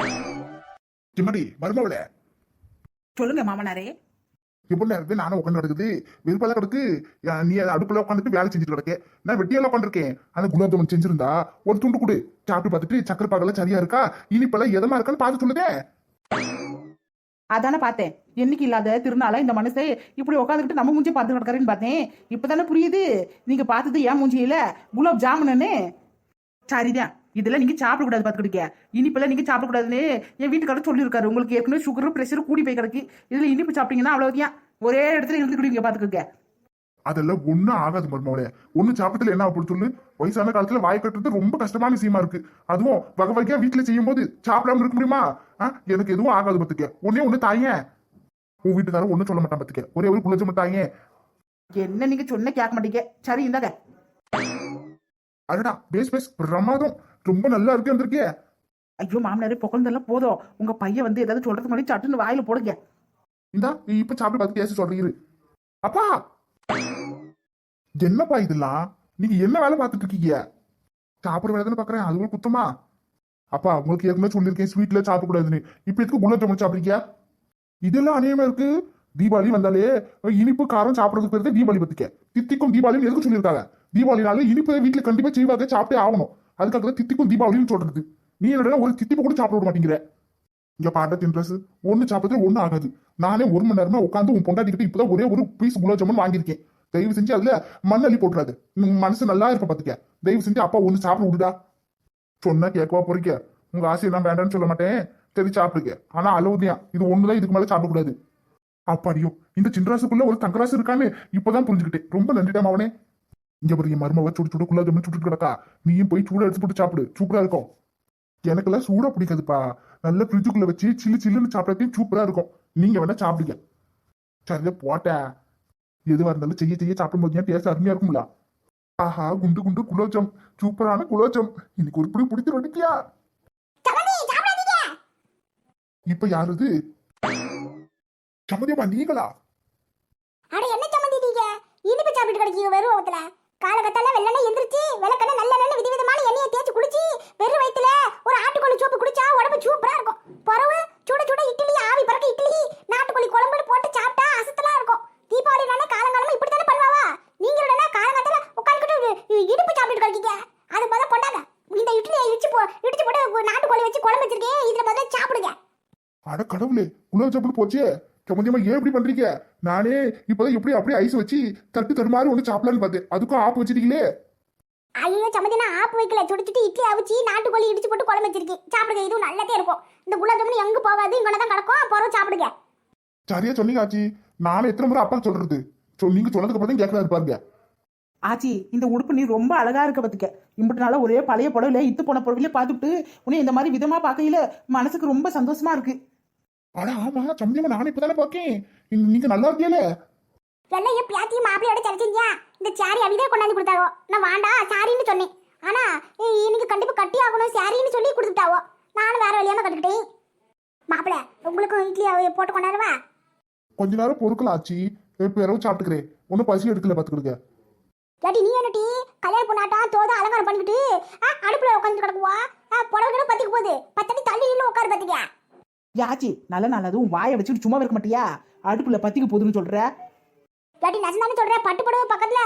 சிம்மடி மருமவள சொல்லுங்க மாமனாரே. இப்போ நேரத்துல நானும் உட்காந்து கிடக்குது வெறுப்பால கிடக்கு. யா, நீ அடுப்புல உட்காந்துட்டு வேலை செஞ்சுட்டு கிடக்க. நான் வெட்டியால உட்காந்துருக்கேன் அந்த குலாப் ஜாமுன் செஞ்சிருந்தா ஒரு துண்டு கொடு. சாப்பிட்டு பார்த்துட்டு சக்கரை பாகெல்லாம் சரியா இருக்கா? இனிப்பெல்லாம் எதமா இருக்கான்னு பார்த்து சொல்லுதே. அதானே பார்த்தேன். என்னைக்கு இல்லாத திருநாள இந்த மனுஷன் இப்படி உட்காந்துக்கிட்டு நம்ம மூஞ்சி பார்த்து கிடக்காருன்னு பார்த்தேன். இப்பதானே புரியுது. நீங்க பார்த்தது ஏன் மூஞ்சியில குலாப் ஜாமுன்னு சரிதான். இதெல்லாம் நீங்க சாப்பிடக்கூடாது பார்த்துக்கிட்டீங்க இனிப்பெல்லாம் நீங்க சாப்பிடக்கூடாதுன்னு என் வீட்டுக்காரர் சொல்லியிருக்காரு. உங்களுக்கு ஏற்கனவே சுகர் பிரஷர் கூடி போய் கிடக்கு. இதுல இனிப்பு சாப்பிட்டீங்கன்னா அவ்வளவுதான் ஒரே இடத்துல இருந்துக்கிடுவீங்க பார்த்துக்கோங்க அதெல்லாம் ஒண்ணும் ஆகாது மருமவளே ஒண்ணு சாப்பிட்டதுல என்ன அப்படி சொல்லு? வயசான காலத்துல வாய் கட்டுறது ரொம்ப கஷ்டமான விஷயமா இருக்கு. அதுவும் வகை வகையா வீட்டுல செய்யும் போது சாப்பிடாம இருக்க முடியுமா? எனக்கு எதுவும் ஆகாது பத்துக்க. ஒன்னே ஒண்ணு தாயேன் உன் வீட்டுக்காரன் ஒண்ணும் சொல்ல மாட்டான் பத்துக்க. ஒரே ஒரு குலஜம் தாயேன் என்ன நீங்க சொன்ன கேட்க மாட்டீங்க. சரி இந்தாங்க. அடடா பேஸ் பேஸ் பிரமாதம். ரொம்ப நல்லா இருக்கு வந்திருக்கே. ஐயோ மாமனாரே புகழ்ந்தெல்லாம் போதும். உங்க பையன் வந்து ஏதாவது சொல்றதுக்கு முன்னாடி சட்டுன்னு வாயில போடுங்க. இந்தா நீ இப்ப சாப்பிட்டு பார்த்து கேச சொல்றீரு அப்பா! என்னப்பா இதெல்லாம்? நீங்க என்ன வேலை பார்த்துட்டு இருக்கீங்க? சாப்பிடுற வேலை தானே பாக்குறேன் அது ஒரு குத்தமா? அப்பா உங்களுக்கு ஏற்கனவே சொல்லியிருக்கேன். ஸ்வீட்ல சாப்பிடக்கூடாதுன்னு. இப்ப எதுக்கு குலாப் ஜாமுன் சாப்பிடுறீங்க? இதெல்லாம் அநியமா இருக்கு. தீபாவளி வந்தாலே இனிப்பு காரம் சாப்பிடுறதுக்கு பேரு தீபாவளி பத்திக்க தித்திக்கும் தீபாவளின்னு எதுக்கு சொல்லியிருக்காங்க? தீபாவளினால இனிப்பு வீட்டுல கண்டிப்பா செய்வாங்க சாப்பிட்டே ஆகணும். அதுக்காக தான் தித்திக்கும் தீபாவளின்னு சொல்றது. நீ என்னடா ஒரு தித்திப்பை கூட சாப்பிட விட மாட்டேங்கிற. இங்க பாட்ட தின்றது ஒன்னு சாப்பிட்றது ஒண்ணு ஆகாது. நானே ஒரு மணி நேரமா உட்காந்து உன் பொண்டாட்டிக்கிட்ட இப்பதான் ஒரே ஒரு பீஸ் குலாப் ஜாமுன் வாங்கியிருக்கேன். தயவு செஞ்சு அதுல மண்ணள்ளி போட்டுறாது. உன் மனசு நல்லா இருப்ப பாத்துக்க. தயவு செஞ்சு அப்பா ஒண்ணு சாப்பிட விடுடா. சொன்னா கேட்கவா பொறிக்க உங்க ஆசையெல்லாம் வேண்டாம்னு சொல்ல மாட்டேன். சரி சாப்பிடுங்க. ஆனா அளவுதான் இது ஒண்ணுதான் இதுக்கு மேல சாப்பிடக்கூடாது. அப்பாடியோ இந்த சின்ராசுக்குள்ள ஒரு தங்கராசு இருக்கான்னு இப்பதான் புரிஞ்சுக்கிட்டேன். ரொம்ப நன்றிடா அவனே இங்க பாரு என் மருமவ சுடு சுடு குலாப் ஜாமுன் சுட்டு கிடக்கா. நீயும் போய் சூட எடுத்து போட்டு சாப்பிடு. சூப்பரா இருக்கும். எனக்கெல்லாம் சூடா பிடிக்காதுப்பா. நல்ல ஃப்ரிட்ஜுக்குள்ள வச்சு சில்லு சில்லுன்னு சாப்பிடறதையும் சூப்பரா இருக்கும். நீங்க வேணா சாப்பிடுங்க. சரி போட்டேன் எதுவா இருந்தாலும் செய்ய செய்ய சாப்பிடும்போது ஏன் டேஸ்ட் அருமையா இருக்கும்ல? ஆஹா குண்டு குண்டு குலோஜம் சூப்பரான குலோஜம் இன்னைக்கு ஒரு பிடி பிடித்து ரொட்டிக்கியா இப்ப யாரு இது சம்மதியமா நீங்களா? அட என்ன சம்மந்தி நீங்க? இனிப்பு சாப்பிட்டு கிடைக்கீங்க வெறும் வகுத்துல காலகத்தால வெள்ளனே எந்திரிச்சு நெண்ணெ வித விதவிதமான எண்ணெயை தேய்ச்சி குளிச்சு வெறும் வயித்துல ஒரு ஆட்டுக்கோழி சூப்பு குடிச்சா உடம்பு சூப்பரா இருக்கும். பறவு சுட சுட இட்லி ஆவி பறக்க இட்லி நாட்டுக்கோழி குழம்பு போட்டு சாப்பிட்டா அசத்தலா இருக்கும். தீபாவளி நானே காலங்காலமா இப்படி தானே பண்ணுவாவா? நீங்க உடனே காலங்கத்தால உட்காந்துக்கிட்டு இடுப்பு சாப்பிட்டு கிடைக்கீங்க அது முதல்ல கொண்டாங்க. இந்த இட்லியை இடிச்சு போ இடிச்சு போட்டு நாட்டுக்கோழி வச்சு குழம்பு வச்சிருக்கேன் இதுல முதல்ல சாப்பிடுங்க. அட கடவுளே குலோஜம் போச்சே சம்மதியமா ஏன் இப்படி பண்றீங்க? நானே இப்பதான் எப்படி அப்படியே ஐஸ் வச்சு தட்டு தடுமாறி ஒண்ணு சாப்பிடலான்னு பார்த்தேன். அதுக்கும் ஆப்பு வச்சிருக்கீங்களே? ஐயோ சம்மந்தி நான் ஆப்பு வைக்கல. சுடிச்சிட்டு இட்லி அவிச்சு நாட்டுக்கோழி இடிச்சு போட்டு குழம்பு வச்சிருக்கேன். சாப்பிடுங்க இதுவும் நல்லதே இருக்கும். இந்த குலாப் ஜாமுன் எங்க போகாது இங்கே தான் கிடக்கும். போறோம் சாப்பிடுங்க. சரியா சொன்னீங்க ஆச்சி. நானும் எத்தனை முறை அப்பா சொல்றது? நீங்க சொன்னதுக்கு அப்புறம் தான் கேட்கறாரு பாருங்க. ஆச்சி இந்த உடுப்பு நீ ரொம்ப அழகா இருக்க பத்துக்க. இம்பட்டு நாளா ஒரே பழைய புடவையில இத்து போன புடவையில பார்த்துட்டு உன்னை இந்த மாதிரி விதமா பார்க்கையில மனசுக்கு ரொம்ப சந்தோஷமா இருக்கு. அட ஆமா சம்மதியமா நானே இப்பதானே பாக்கேன். நீங்க நல்லா எல்லாம் என் பியாத்தியும் மாப்பிளையோட சரிச்சிங்க இந்த சாரி அவிதே கொண்டாந்து கொடுத்தாவோ? நான் வாண்டா சாரின்னு சொன்னேன். ஆனா இன்னைக்கு கண்டிப்பா கட்டி ஆகணும் சாரின்னு சொல்லி கொடுத்துட்டாவோ? நானும் வேற வழியாம கட்டுக்கிட்டேன் மாப்பிள உங்களுக்கும் இட்லி போட்டு கொண்டாடுவா? கொஞ்ச நேரம் பொறுக்கலாம் ஆச்சி. இப்ப இரவு சாப்பிட்டுக்கிறேன். ஒன்னும் பசி எடுக்கல பாத்துக்கிடுங்க. ஏட்டி நீ என்னட்டி கல்யாணம் பொண்ணாட்டம் தோத அலங்காரம் பண்ணிக்கிட்டு அடுப்புல உட்காந்து கிடக்குவா? புடவை கிட்ட பத்திக்கு போகுது. பத்தடி தள்ளி நின்று உட்காரு பாத்தீங்க யாச்சி நல்ல நல்லதும் வாயை வச்சுட்டு சும்மா இருக்க மாட்டியா? அடுப்புல பத்திக்கு போகுதுன்னு சொல்ற? ஏட்டி நசந்தானே சொல்றேன் பட்டு புடவை பக்கத்துல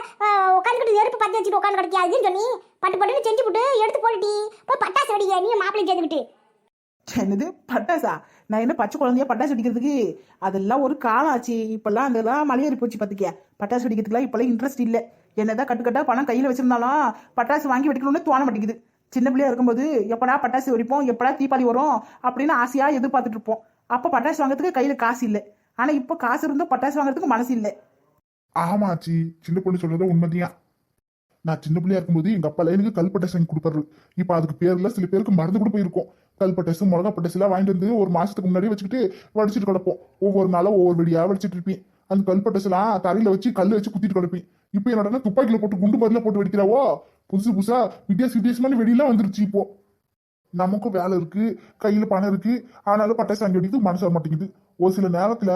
உட்காந்துக்கிட்டு நெருப்பு பத்தி வச்சுட்டு உட்காந்து கிடக்கியா? அதுன்னு சொன்னி. பட்டு பட்டுன்னு செஞ்சு போட்டு எடுத்து போட்டுட்டி. போய் பட்டாசு வெடிக்க நீ மாப்பிள்ளை சேர்ந்துக்கிட்டு என்னது? பட்டாசா? நான் என்ன பச்சை குழந்தையா பட்டாசு அடிக்கிறதுக்கு அதெல்லாம் ஒரு காலம் ஆச்சு. இப்பெல்லாம் அதெல்லாம் மலையேறி போச்சு பார்த்துக்க பட்டாசு வெடிக்கிறதுக்குலாம் இப்பெல்லாம் இன்ட்ரெஸ்ட் இல்லை. என்னதான் கட்டுக்கட்டா பணம் கையில் வச்சிருந்தாலும் பட்டாசு வாங்கி வெடிக்கணும்னு தோண மாட்டேங்குது. சின்ன பிள்ளையா இருக்கும்போது எப்படா பட்டாசு வெடிப்போம் எப்படா தீபாவளி வரும் அப்படின்னு ஆசையா எதிர்பார்த்துட்டு இருப்போம். அப்போ பட்டாசு வாங்குறதுக்கு கையில் காசு இல்லை. ஆனால் இப்போ காசு இருந்தும் பட்டாசு வாங்குறதுக்கு மனசு இல்லை. ஆமாச்சி சின்ன பொண்ணு சொல்றது உண்மைதியா நான் சின்ன பிள்ளையா இருக்கும்போது எங்க அப்பா எனக்கு கல்பட்டாசு வாங்கி கொடுப்பாரு. இப்ப அதுக்கு பேர்ல சில பேருக்கு மறந்து கூட போயிருக்கோம். கல்பட்டாசு மிளகா பட்டாசு எல்லாம் வாங்கிட்டு வந்து ஒரு மாசத்துக்கு முன்னாடி வச்சுக்கிட்டு வடிச்சிட்டு கிடப்போம். ஒவ்வொரு நாளும் ஒவ்வொரு வெடியா வடிச்சிட்டு இருப்பேன். அந்த கல்பட்டாசு எல்லாம் தரையில வச்சு கல் வச்சு குத்திட்டு கிடப்பேன். இப்ப என்னடா துப்பாக்கியில போட்டு குண்டு மருந்துல போட்டு வெடிக்கிறாவோ? புதுசு புதுசா வித்தியாச வித்தியாசமான வெளியெல்லாம் வந்துருச்சு இப்போ. நமக்கும் வேலை இருக்கு கையில பணம் இருக்கு ஆனாலும் பட்டாசு வாங்கி வெடிக்கிறது மனசு வர மாட்டேங்குது. ஒரு சில நேரத்துல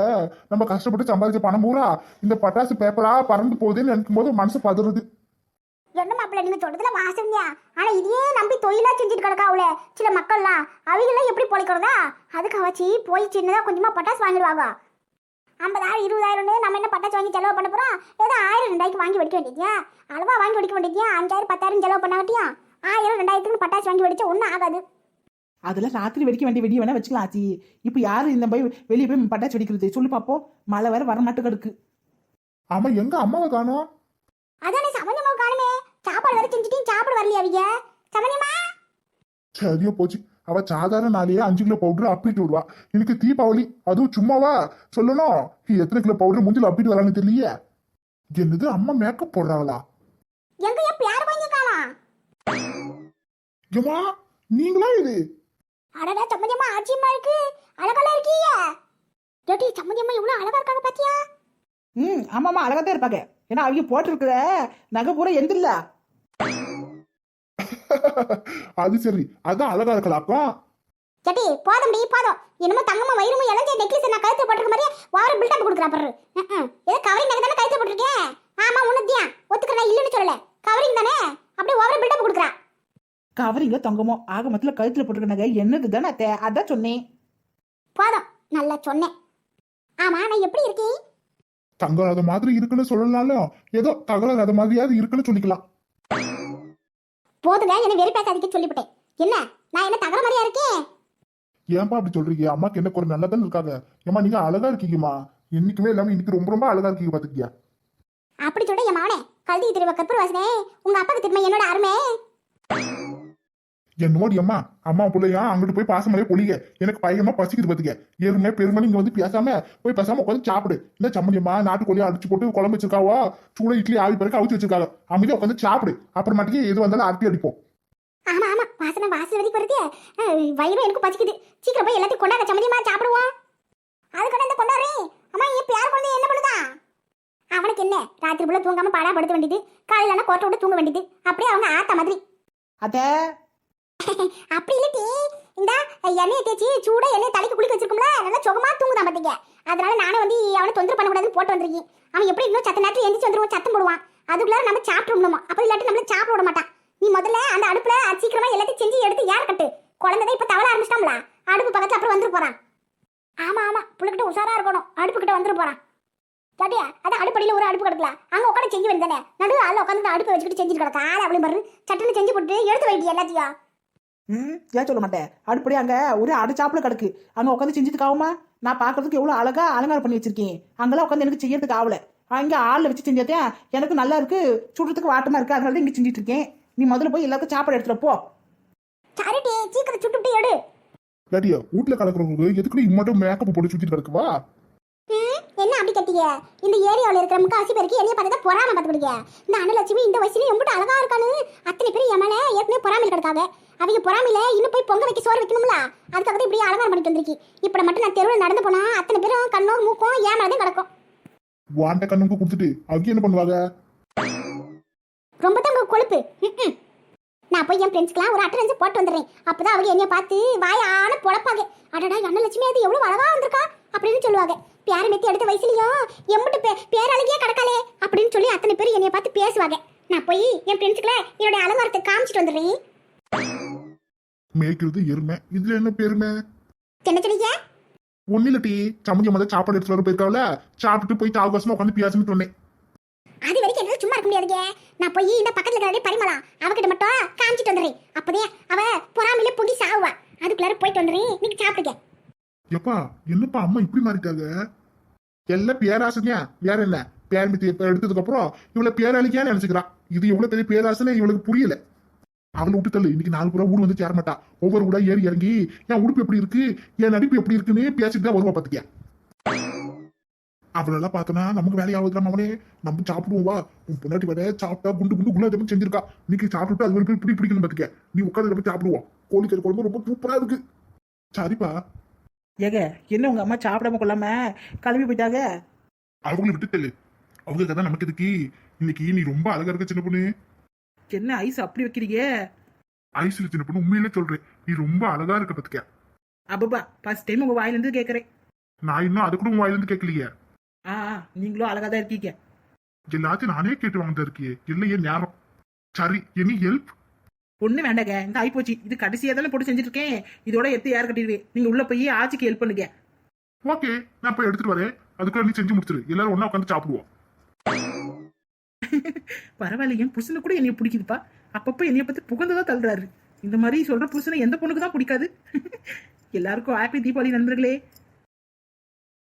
நம்ம கஷ்டப்பட்டு சம்பாதிச்ச பணம் பூரா இந்த பட்டாசு பேப்பரா பறந்து போகுதுன்னு நினைக்கும் போது மனசு பதறுது. என்ன மாப்பிள்ளை நீங்க சொல்றதுல வாசம்யா? ஆனா இதையே நம்பி தொழிலா செஞ்சுட்டு கிடக்கா அவள சில மக்கள்லாம். அவங்களாம் எப்படி பொழைக்கிறதா? அதுக்கு அவச்சி போய் சின்னதா கொஞ்சமா பட்டாசு வாங்கிடுவாங்க. ஐம்பதாயிரம் இருபதாயிரம்னு நம்ம என்ன பட்டாசு வாங்கி செலவு பண்ண போறோம்? ஏதோ ஆயிரம் ரெண்டாயிரம் வாங்கி வெடிக்க வேண்டியதியா? அளவா வாங்கி வெடிக்க வேண்டியதியா? அஞ்சாயிரம் பத்தாயிரம் செலவு பண்ணாட்டியா? ஆயிரம் ரெண்டாயிரத்துக்கு பட்டாசு வாங்கி வெடிச்சா ஒன்றும் ஆகாது. அதெல்லாம் ராத்திரி வெடிக்க வேண்டிய வெடி வேணா வச்சுக்கலாம் ஆச்சி. இப்போ யாரு இந்த போய் வெளியே போய் பட்டாசு வெடிக்கிறது? சொல்லு பாப்போம் மழை வேற வர மாட்டு கிடக்கு. ஆமா எங்க அம்மாவை காணோம்? அதானே சமஞ்சமா காணுமே. சாப்பாடு வேற செஞ்சுட்டு சாப்பாடு வரலையா அவங்க? சமஞ்சமா சரியா போச்சு. அவ சாதாரண நாளையே அஞ்சு கிலோ பவுடர் அப்பிட்டு விடுவா எனக்கு தீபாவளி அதுவும் சும்மாவா? சொல்லணும். நீ எத்தனை கிலோ பவுடர் மூஞ்சில அப்பிட்டு வரான்னு தெரியலையே. என்னது அம்மா மேக்கப் போடுறாங்களா எங்க எப்ப யாரு வாங்கி காணோம் ஏமா நீங்களா இது? அடடா சம்மந்தியம்மா ஆச்சரியமா இருக்கு. அழகெல்லாம் இருக்கீங்க. ஏடி சம்மந்தியம்மா இவ்வளவு அழகா இருக்காங்க பாத்தியா? ம் ஆமாம்மா அழகா தான் இருப்பாங்க. ஏன்னா அவங்க போட்டிருக்கிற நகை பூரா எந்தில்ல அது சரி அதான் அழகா இருக்கலாக்கும் ஏடி போதும்டி போதும் என்னமோ தங்கமா வயிறுமோ இளஞ்ச நெக்லஸ் நான் கழுத்துல போட்டிருக்க மாதிரி வார பில்டப் கொடுக்குறா பாரு. ஏதோ கவரிங் நகை தானே கழுத்துல போட்டிருக்கேன் ஆமா உன்னதியா ஒத்துக்கிறேன் நான் இல்லைன்னு சொல்லல. கவரிங் தானே? அப்படியே ஓவர பில்டப் கொடுக்குறா. கவரிங்க தங்கமோ? ஆக மொத்தத்தில் கழுத்தில் போட்டிருக்க நகை என்னது தானே அத்தை? அதான் சொன்னேன். போதும். நல்லா சொன்னேன். ஆமா நான் எப்படி இருக்கேன்? தங்களாத மாதிரி இருக்குன்னு சொல்லலாலும் ஏதோ தகலாத மாதிரியாவது இருக்குன்னு சொல்லிக்கலாம். போதுங்க என்ன வெறி பேசாதீங்க சொல்லிவிட்டேன். என்ன? நான் என்ன தகர மாதிரியா இருக்கேன்? ஏன்பா அப்படி சொல்றீங்க? அம்மாக்கு என்ன குறை நல்லா தானே இருக்காங்க? ஏமா நீங்க அழகா இருக்கீங்கம்மா. என்னைக்குமே இல்லாம இன்னைக்கு ரொம்ப ரொம்ப அழகா இருக்கீங்க பாத்துக்கியா அப்படி சொல்ற என் மவனே கல்வி திருவ கற்பூர் வாசனே. உங்க அப்பாக்கு திரும்ப என்னோட அருமை. என்னோடி அம்மா அம்மா பிள்ளையா அங்கிட்டு போய் பாசமலையே பொழிய எனக்கு பயங்கரமா பசிக்குது பாத்துக்க. ஏறுமே பெருமை நீங்க வந்து பேசாம போய் பேசாம உட்காந்து சாப்பிடு. இந்த சம்மந்தியம்மா நாட்டுக்கோழியா அடிச்சு போட்டு குழம்பு வச்சிருக்காவோ? சூட இட்லி ஆவி பிறகு அவிச்சு வச்சிருக்காங்க. அமைதியா உட்காந்து சாப்பிடு. அப்புறமாட்டிக்கு எது வந்தாலும் அரட்டி அடிப்போம். ஆமா ஆமா. வாசனை வாசனை வரைக்கும் வருது. அஹ், வயிறும் எனக்கு பசிக்குது. சீக்கிரம் போய் எல்லாத்தையும் கொண்டாட சம்மதியமா சாப்பிடுவோம். அது கொண்டாந்து கொண்டாடுறேன் அம்மா இப்ப யார் குழந்தை என்ன பண்ணுதா? அவனுக்கு என்ன? ராத்திரி புள்ள தூங்காம பாடா படுத்த வேண்டியது. காலையில கோட்டை விட்டு தூங்க வேண்டியது. அப்படியே அவங்க ஆத்த மாதிரி. அத்தை அப்படி இல்லட்டி இந்த எண்ணெயை தேய்ச்சி சூட எண்ணெய் தலைக்கு குளிக்க வச்சிருக்கோம்ல நல்லா சுகமா தூங்குதான் பாத்தீங்க அதனால நானே வந்து அவனை தொந்தரவு பண்ணக்கூடாதுன்னு போட்டு வந்திருக்கேன். அவன் எப்படி இன்னும் சத்த நேரத்தில் எந்திரிச்சு வந்துருவான் சத்தம் போடுவான். அதுக்குள்ளார நம்ம சாப்பிட்டுருணுமா அப்போ இல்லாட்டி நம்மள சாப்பிட விட மாட்டான். நீ முதல்ல அந்த அடுப்புல சீக்கிரமா எல்லாத்தையும் செஞ்சு எடுத்து யார் கட்டு? குழந்தை இப்போ தவள ஆரம்பிச்சிட்டாம்ல அடுப்பு பக்கத்துல அப்புறம் வந்துட்டு போறான். ஆமா ஆமா. பிள்ளைகிட்ட உஷாரா இருக்கணும். அடுப்பு கிட்ட வந்துட்டு போறான். சாட்டியா அது அடுப்படியில் ஒரு அடுப்பு கிடக்கல அங்க உட்காந்து செஞ்சு வேண்டியதானே நடுவு அதில் உட்காந்து அடுப்பு வச்சுக்கிட்டு செஞ்சுட்டு கிடக்கா. ஆள் அப்படி பாரு. சட்டுன்னு செஞ்சு போட்டு எடுத்து வைட்டி எல்லாத்தையும்? ம் ஏன் சொல்ல மாட்டேன்? அடுப்படி அங்கே ஒரு அடைச்சாப்புல கிடக்கு. அங்கே உட்காந்து செஞ்சுட்டு ஆகுமா நான் பார்க்கறதுக்கு எவ்வளோ அழகா அலங்காரம் பண்ணி வச்சிருக்கேன். அங்கெல்லாம் உட்காந்து எனக்கு செய்யறதுக்கு ஆகல அங்கே ஆளில் வச்சு செஞ்சதே எனக்கு நல்லா இருக்கு. சுடுறதுக்கு வாட்டமா இருக்கு. அதனால தான் இங்கே செஞ்சுட்டு இருக்கேன். நீ முதல்ல போய் எல்லாருக்கும் சாப்பாடு எடுத்துட்டு போ. சரிட்டி சீக்கிரம் சுட்டுட்டு எடு. கேட்டியா வீட்டுல கலக்குறவங்களுக்கு எதுக்கு இம்மட்டும் மேக்கப் போட்டு சுத்திட்டு கிடக்குவா? என்ன அப்படி கட்டிய? இந்த ஏரியாவில் இருக்கிற முக்காசி பேருக்கு என்னைய பார்த்தா பொறாம பார்த்துக்கிடுங்க இந்த அனுலட்சுமி இந்த வயசுல எம்பிட்டு அழகா இருக்கானு அத்தனை பேர் என் மேல ஏற்கனவே பொறாமையில் கிடக்காங்க அவங்க பொறாமையில இன்னும் போய் பொங்க வைக்க சோறு வைக்கணும்ல? அதுக்காக தான் இப்படி அலங்காரம் பண்ணிட்டு வந்திருக்கி. இப்படி மட்டும் நான் தெருவில் நடந்து போனா அத்தனை பேரும் கண்ணோ மூக்கும் ஏன் மேலே கிடக்கும். வாண்ட கண்ணுக்கு கொடுத்துட்டு அவங்க என்ன பண்ணுவாங்க? ரொம்ப தான் கொழுப்பு. நான் போய் என் ஃப்ரெண்ட்ஸ்க்குலாம் ஒரு அட்டரன்ஸ் போட்டு வந்துடுறேன். அப்பதான் அவங்க என்னைய பார்த்து வாயான பொழப்பாங்க. அடடா அண்ணலட்சுமி அது எவ்வளவு அழகா வந்திருக்கா? அப்படின்னு சொல்லுவாங்க. பேர மெத்தி எடுத்த வயசுலயும் எம்பிட்டு பே பேரழகியா கிடக்காளே அப்படின்னு சொல்லி அத்தனை பேர் என்னைய பார்த்து பேசுவாங்க. நான் போய் என் ஃப்ரெண்ட்ஸ்க்குலாம் என்னோட அலங்காரத்தை காமிச்சிட்டு வந்துடுறேன். மேய்க்கிறது எருமை. இதுல என்ன பெருமை? என்ன சொன்னீங்க? ஒன்னும் இல்ல டீ. சமைக்க முதல்ல சாப்பாடு எடுத்துட்டு வர போயிருக்காவில சாப்பிட்டு போய் தாவகாசமா உட்காந்து பேசணும்னு சொன்னேன் அது வரைக்கும் என்னால சும்மா இருக்க முடியாதுங்க நான் போய் இந்த பக்கத்துல இருக்கிற பரிமளா அவகிட்ட மட்டும் காமிச்சிட்டு வந்துடுறேன். அப்பதே அவ பொறாமையில பொங்கி சாவுவா. அதுக்குள்ளார போயிட்டு வந்துடுறேன். நீங்க சாப்பிட்டுக்க எப்பா என்னப்பா அம்மா இப்படி மாறிட்டாங்க? எல்லாம் பேராசையா வேற என்ன? பேரமித்தி எடுத்ததுக்கு அப்புறம் இவ்வளவு பேராளிக்கா நினைச்சுக்கிறான் இது எவ்வளவு பெரிய பேராசனை இவளுக்கு புரியல. அவளை விட்டு தள்ளு. இன்னைக்கு நாலு புறா ஊர் வந்து சேர மாட்டா. ஒவ்வொரு கூட ஏறி இறங்கி என் உடுப்பு எப்படி இருக்கு? என் நடிப்பு எப்படி இருக்குன்னு பேசிட்டு தான் வருவா பாத்துக்கியா? அவளெல்லாம் பார்த்தனா நமக்கு வேலையாகுதுடா அவனே நம்ம சாப்பிடுவோம் வா உன் பொண்டாட்டி வர சாப்பிட்டா குண்டு குண்டு குலாஜாமுன் செஞ்சிருக்கா. இன்னைக்கு சாப்பிட்டுட்டு அது ஒரு பிடி பிடிக்கணும் பாத்துக்க. நீ உட்காந்து போய் சாப்பிடுவோம். கோழிக்கறி குழம்பு ரொம்ப சூப்பரா இருக்கு. சரிப்பா. ஏங்க என்ன உங்க அம்மா சாப்பிடாம கொள்ளாம கிளம்பி போயிட்டாங்க? அவங்கள விட்டு தெல்லு அவங்க கதை நமக்கு எதுக்கு? இன்னைக்கு நீ ரொம்ப அழகா இருக்க சின்ன பொண்ணு. என்ன ஐஸ் அப்படி வைக்கிறீங்க? ஐஸ்ல சின்ன பொண்ணு உண்மையிலே சொல்றேன். நீ ரொம்ப அழகா இருக்க பத்துக்க. அப்பப்பா ஃபர்ஸ்ட் டைம் உங்க வாயிலிருந்து கேட்குறேன் நான் இன்னும் அது கூட உன் வாயிலிருந்து கேட்கலையே ஆ நீங்களும் அழகா தான் இருக்கீங்க. எல்லாத்தையும் நானே கேட்டு வாங்க இருக்கியே இல்லையே நேரம். சரி எனி ஹெல்ப் ஒண்ணு வேண்டாங்க. இந்த ஆயிப்போச்சு. இது கடைசியா தானே போட்டு செஞ்சுட்டு இருக்கேன் இதோட எத்து யார் கட்டிடுவேன்? நீங்க உள்ள போய் ஆச்சிக்கு ஹெல்ப் பண்ணுங்க. ஓகே நான் போய் எடுத்துட்டு வரேன். அதுக்குள்ள நீ செஞ்சு முடிச்சிரு. எல்லாரும் ஒண்ணா உட்காந்து சாப்பிடுவோம். பரவாயில்ல என் புருஷனை கூட என்னைய பிடிக்குதுப்பா. அப்பப்போ என்னைய பத்தி புகழ்ந்துதான் தள்ளுறாரு. இந்த மாதிரி சொல்ற புருஷனை எந்த பொண்ணுக்கு தான் பிடிக்காது? எல்லாருக்கும் ஹாப்பி தீபாவளி நண்பர்களே.